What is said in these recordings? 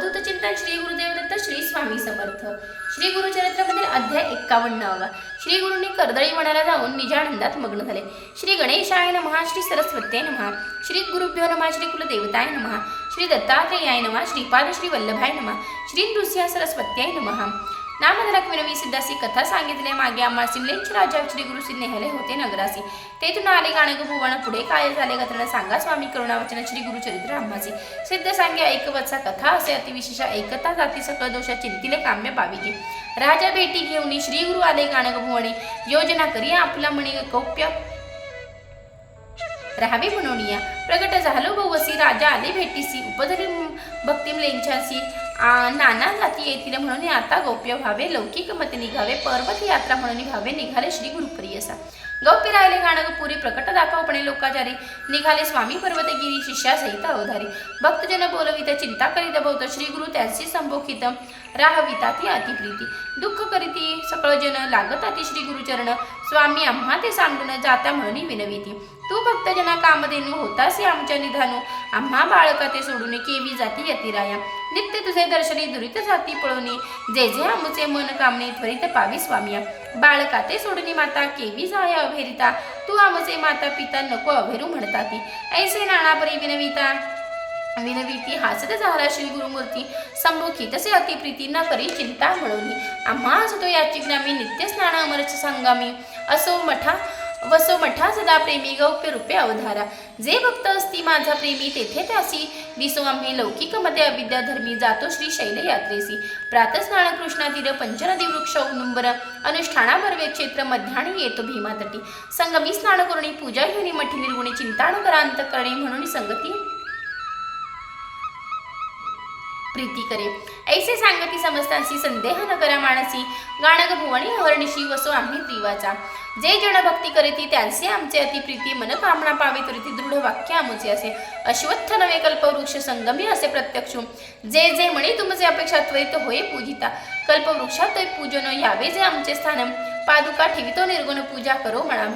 अवधूत चिंतन श्री गुरुदेव दत्त श्री स्वामी समर्थ. श्री गुरुचरित्रामधील अध्याय एक्कावन्नावा. श्री गुरुंनी कर्दळी मनाला जाऊन निजानंदात मग्न झाले. श्री गणेशाय नमहा श्री सरस्वत्याय नमहा श्री गुरुभ्यो नमा श्री कुलदेवताय नमहा श्री दत्तात्रेयाय नमः श्रीपाद श्री वल्लभाय नमहा श्री नृसिंह सरस्वत्याय नमः. नामधरक सिद्धासी कथा सांगितले. मागे आम्हा सिमलेंचे राजा श्री गुरु नेहले होते नगरासी. तेथून आले गाणग भुवन पुढे काय झाले कथन सांगा स्वामी करुणावचन श्री गुरुचरित्र आम्हासी सिद्ध सांगे ऐकवत्सा कथा असे अतिविशेष ऐकता जाती सकळ दोषा चिंतिले काम्य पाविजे राजा भेटी घेऊन श्री गुरु आले गाणग भुवणे. योजना करी आपला मणी कौप्य. राहावे म्हणून या. प्रगट झालो बहुवसी. राजा आले भेटीसी. उपधरी भक्तिम लेंछासी नाना जाती येतील म्हणून आता गोप्य व्हावे लौकिक मते निघावे पर्वत यात्रा म्हणून निघावे निघाले श्री गुरुप्रियसा. गौप्य राहिले गाणं पुरी प्रकट दाखवपणे लोकाचारी. निघाले स्वामी पर्वतगिरी शिष्या सहित अवधारी. भक्तजन बोलवित चिंता करीत बहुत श्री गुरु त्याची संभोखित राहविता ती अतिप्रीती. दुःख करीती सकळ जन ती श्री गुरुचरण. स्वामी आम्हा ते सांगून जाता म्हणून विनविती. तू भक्तजना कामधेनू होतासी आमच्या निधानू. आम्हा बाळका ते सोडून केवी जाती यतिराया नित्य तुझे दर्शनी दुरित जाती पळवणी जे जे आमचे मन कामने त्वरित पावी स्वामिया. बाळका ते सोडणी माता केवी जाया अभेरिता. तू आमचे माता पिता नको अभेरू म्हणता ती ऐसे नाणापरी विनविता. विनविती हासत झाला श्री गुरुमूर्ती. संमुखी तसे अतिप्रीती न करी चिंता म्हणून. आम्हा असतो याची ज्ञामी नित्य स्नान अमरच संगामी. असो मठा वसो मठा सदा प्रेमी गौप्य रूपे अवधारा. जे भक्त असती माझा प्रेमी तेथे त्यासी. दिसो आम्ही लौकिकमध्ये अविद्याधर्मी जातो श्री शैल यात्रेसी. प्रातस्नान कृष्णा तीर पंचनदी वृक्ष उनुंबर अनुष्ठाना भरवे क्षेत्र मध्याणी येतो भीमा तटी संगमी स्नान करुणी पूजा घेऊन मठी निर्गुणी चिंताण करांत करणे म्हणून संगती प्रीती करे. ऐसे सांगती समजतांसी संदेह न करा माणसी. गाणग भुवणी अहर्निशी वसो आम्ही दिवाचा जे जण भक्ती करीती त्यांचे आमचे अतिप्रीती मनकामना पावी तरी दृढ वाक्य आमचे असे. अश्वत्थ नवे कल्पवृक्ष संगमी असे प्रत्यक्ष. जे जे म्हणे तुमचे अपेक्षा त्वरित होय पूजिता. कल्पवृक्षात पूजन यावे जे आमचे स्थान. पादुका ठेवितो निर्गुण पूजा करो म्हणा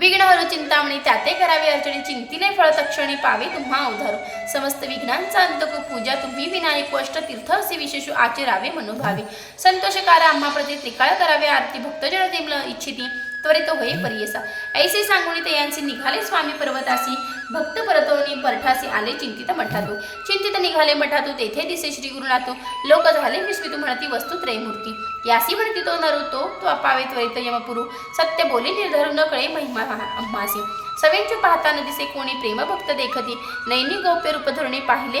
विघ्नहरू विघ्न चिंतामणी त्याते करावे अर्चणी चिंतीने फळ तक्षणे पावे तुम्हा उधारू. समस्त विघ्नांचा अंत पूजा तुम्ही विनायक अष्ट तीर्थ असे विशेष आचरावे मनोभावे. संतोषकार आम्हा प्रति त्रिकाळ करावे आरती भक्तजन देमल इच्छिती त्वरित होई परियसा. ऐसे सांगुणी ते यांचे निघाले स्वामी पर्वतासी. भक्त परतवणी परठासी आले चिंतित मठातू चिंतित निघाले मठातो तेथे दिसे श्री गुरुनाथो लोक झाले विस्मितू म्हणती वस्तू त्रयमूर्ती. यासी म्हणती तो नरो तो तो अपावे त्वरित यमपुरु. सत्य बोली निर्धरू न कळे महिमा अम्मासी सवेंचू पाहता न दिसे कोणी प्रेम भक्त देखती. नैनी गौप्य रूपधोरणे पाहिले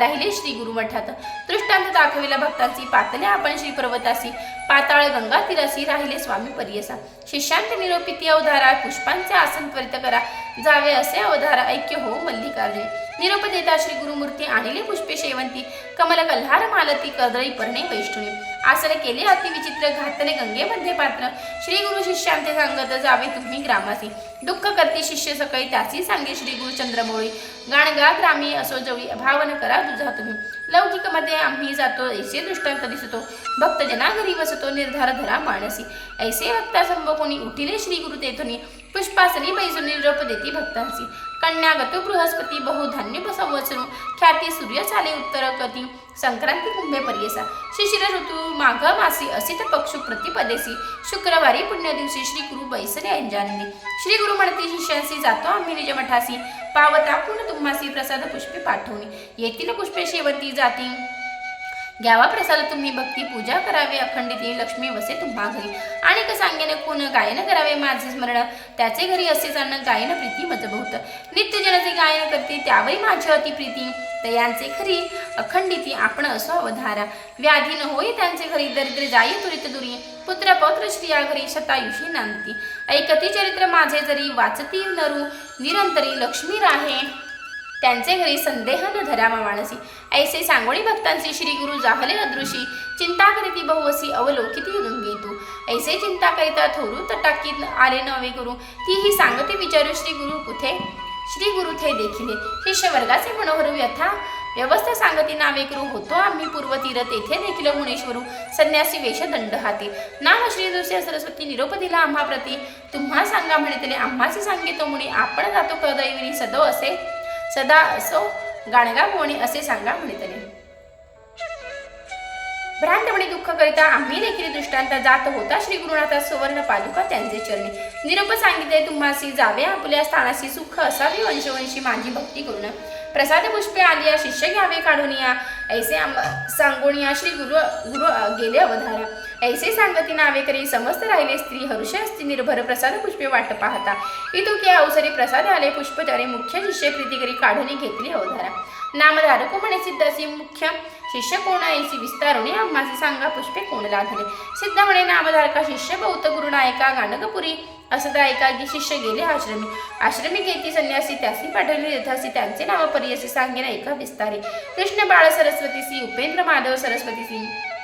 राहिले श्री गुरुमठात दृष्टांत दाखविला भक्तांची पातल्या आपण श्री पर्वतासी. पाताळ गंगा तिरासी राहिले स्वामी परियसा. शिष्यांत निरोपिती अवधारा पुष्पांचे आसन त्वरित करा. जावे असे अवधारा ऐक्य हो मल्लिकार्जुन निरोप देता श्री गुरुमूर्ती आणिले पुष्पे शेवंती कमल कल्हार मालती कदळी पर्णे वैष्णवी. आसन केले अतिविचित्र घातले गंगेमध्ये पात्र. श्री गुरु शिष्यांते सांगत जावे तुम्ही ग्रामासी दुःख करते शिष्य सकाळी त्याची सांगे श्री गुरु चंद्रमौळी. गाणगा ग्रामी असो जवळी भावन करा तुझा तुम्ही. लौकिकमध्ये आम्ही जातो ऐसे दृष्टांत दिसतो. भक्त जना घरी बसतो निर्धार धरा मानसी. ऐसे भक्ता संभोकोणी उठिले श्री गुरु तेथुनी. पुष्पासनी बैसुनी निरोप देती भक्तांसी कन्यागतो बृहस्पती बहुधान्य संवत्सरू ख्याती सूर्य चाले उत्तर कती संक्रांती कुंभे पर्यसा. शिशिर ऋतू माघ मासी असित पक्षु प्रतिपदेसी. शुक्रवारी पुण्यदिवशी श्री गुरु बैसरे अंजाननी. श्री गुरु म्हणते शिष्यांशी जातो आम्ही निज मठासी पावता पूर्ण तुम्हासी प्रसाद पुष्पे पाठवणे. येथील पुष्पे शेवती जाती. घ्यावा प्रसाद तुम्ही भक्ती पूजा करावे अखंडित लक्ष्मी वसे तुम्हा घरी. आणि सांगेने कोण गायन करावे माझे स्मरण. त्याचे घरी असे जाणं गायन प्रीती मजबूत. नित्य जनाचे गायन करते त्यावरी माझी अति प्रीती. तर यांचे खरी अखंडिती आपण असो अवधारा. व्याधी न होई त्यांचे घरी दरिद्र जाई तुरित दुरी. पुत्र पौत्र स्त्रिया घरी शतायुषी नांदती. ऐकती चरित्र माझे जरी वाचती नरू. निरंतरी लक्ष्मी राहे. त्यांचे घरी संदेह न धरावा माणसी. ऐसे सांगोळी भक्तांचे श्री गुरु जाहले अदृशी चिंता करीती बहुवसी अवलोकिती घेतो ऐसे चिंता करिता थोरू तटाकीत आले नवे गुरु. ती ही सांगते विचारू श्री गुरु कुठे? श्री गुरु थे देखिले. शिष्य वर्गाचे मनोहर व्यथा. व्यवस्था सांगती नावे गुरु. होतो आम्ही पूर्वतीर तेथे देखील गुणेश्वरू. संन्यासी वेश दंड हाती. नाम श्री दुसऱ्या सरस्वती निरोप दिला आम्हा प्रती. तुम्हा सांगा म्हणतले आम्हाचे सांगितो मुनी. आपण जातो कदैविनी सदो असे. सदा असो गाणगा कोणी असे सांगा म्हणतले भ्रांतपणे दुःख करिता आम्ही देखील दृष्टांत जात होता श्री गुरुनाथा सुवर्ण पादुका त्यांचे चरणी. निरूप सांगितले तुम्हासी जावे आपल्या स्थानाशी सुख असावी वंशवंशी माझी भक्ती करून प्रसाद पुष्पे आलिया शिष्य घ्यावे काढून या. ऐसे आम- सांगून या श्री गुरु गुरु गेले अवधारा. ऐसे सांगती नावे करी समस्त राहिले स्त्री हर्ष असती निर्भर प्रसाद पुष्पे वाट पाहता. इतुके अवसरी प्रसाद आले पुष्प त्याने मुख्य शिष्य प्रीती करी काढून घेतली अवधारा. नामधारक म्हणे सिद्धासी मुख्य शिष्य कोण ऐसी विस्तारुणे आम्हाचे सांगा पुष्पे कोण लाधले? सिद्ध म्हणे नामधारका शिष्य बौद्ध गुरुनायका गाणगपुरी असता ऐका की शिष्य गेले आश्रमी. आश्रमी घेती संन्यासी त्यासी पाठवली यथासी त्यांचे नाव परियसी सांगेन ऐका विस्तारे. कृष्ण बाळ सरस्वतीसी उपेंद्र माधव सरस्वती सरस्वतीसी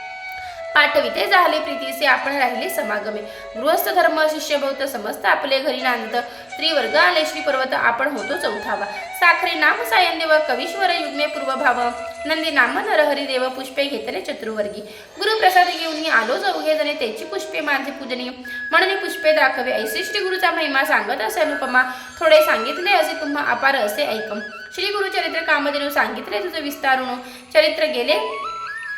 पाठविते झाले प्रीतीचे आपण राहिले समागमे. गृहस्थ धर्म शिष्यभौत समस्त आपले घरी नांदत. त्रिवर्ग आले श्री पर्वत आपण होतो चौथावा. साखरे नाम सायन कविश्वर कवीश्वर युग्मे पूर्व भाव नंदी नाम नरहरी देव पुष्पे घेतले चतुर्वर्गी. गुरुप्रसाद घेऊन आलो चौघे जणे त्याची पुष्पे माझे पूजनीय. म्हणून पुष्पे दाखवे. ऐसे श्री गुरुचा महिमा सांगत असे अनुपमा. थोडे सांगितले असे तुम्हा अपार असे ऐकम. श्री गुरु चरित्र कामधेनू सांगितले तुझे विस्तारुण. चरित्र गेले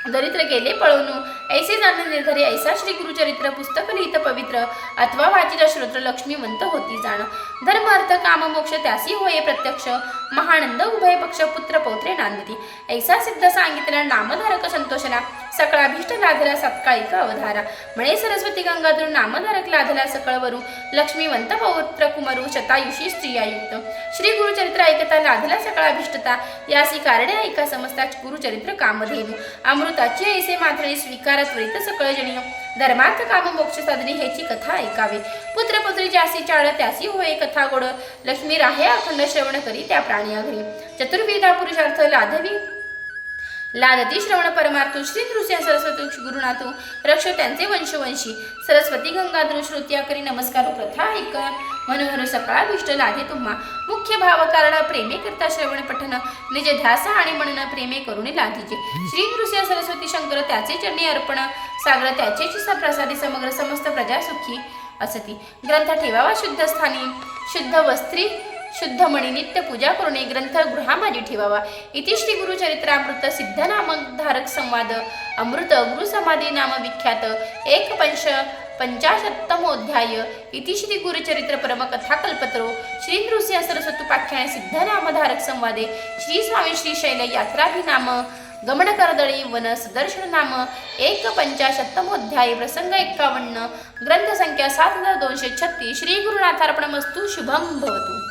दरिद्र गेले पळवणू ऐसे जाणणे निर्धारी ऐसा श्री गुरुचरित्र पुस्तक लिहित पवित्र अथवा वाचित श्रोत्र लक्ष्मीवंत होती जाण. धर्म अर्थ काम मोक्ष त्यासी होय प्रत्यक्ष. महानंद उभय पक्ष पुत्र पौत्रे नांदती. ऐसा सिद्ध सांगितला नामधारक संतोषना सकळाभीष्ट लाधला सत्काळिक अवधारा. म्हणे सरस्वती गंगाधर नामधारक लाधला सकळवरू. लक्ष्मीवंत पौत्र कुमरू शतायुषी स्त्रियायुक्त. श्री गुरुचरित्र ऐकता लाधला सकळाभीष्टता यासी कारणे ऐका समजता गुरुचरित्र कामधेनू. अमृताची ऐसे मात्र स्वीकार त्वरित सकळ धर्मार्थ काम मोक्ष साधने ह्याची कथा ऐकावी. पुत्र पुत्री ज्यासी चाळ त्यासी होय कथा गोड. लक्ष्मी राहे अखंड श्रवण करी त्या प्राणी घरी चतुर्विधा पुरुषार्थ लाधवी. लादती श्रवण परमार्थू श्री नृसिंह सरस्वती गुरुनाथू रक्ष त्यांचे वंशवंशी सरस्वती गंगाधर श्रोत्या करी नमस्कार प्रथा ऐक मनोहर विष्ट लाधे तुम्हा. मुख्य भाव कारण प्रेमे करता श्रवण पठन निज ध्यास आणि म्हणून प्रेमे करुणे लाधीचे श्री नृसिंह सरस्वती शंकर त्याचे चरणी अर्पण सागर त्याचे प्रसादी समग्र समस्त प्रजा सुखी असती. ग्रंथ ठेवावा शुद्ध स्थानी शुद्ध वस्त्री शुद्धमणी नित्य पूजा करून ग्रंथ गृहामध्ये ठेवावा. इति श्री गुरुचरित्रामृत सिद्ध धारक संवाद. अमृत गुरु समाधी नाम विख्यात. एक पंच पंचाशत्तमोध्याय इति श्री गुरुचरित्र परमकथा कल्पत्रो श्री नृसिंह सरस्वतुपाख्यान सिद्ध नामधारक संवादे. श्री स्वामी श्री शैल यात्राभिनाम. गमन करदळी वन सदर्शन नाम. एक पंचाशत्तमोध्याय प्रसंग एक्कावन्न ग्रंथसंख्या सात हजार दोनशे छत्तीस. श्री गुरुनाथार्पणमस्तु. शुभम भवतु.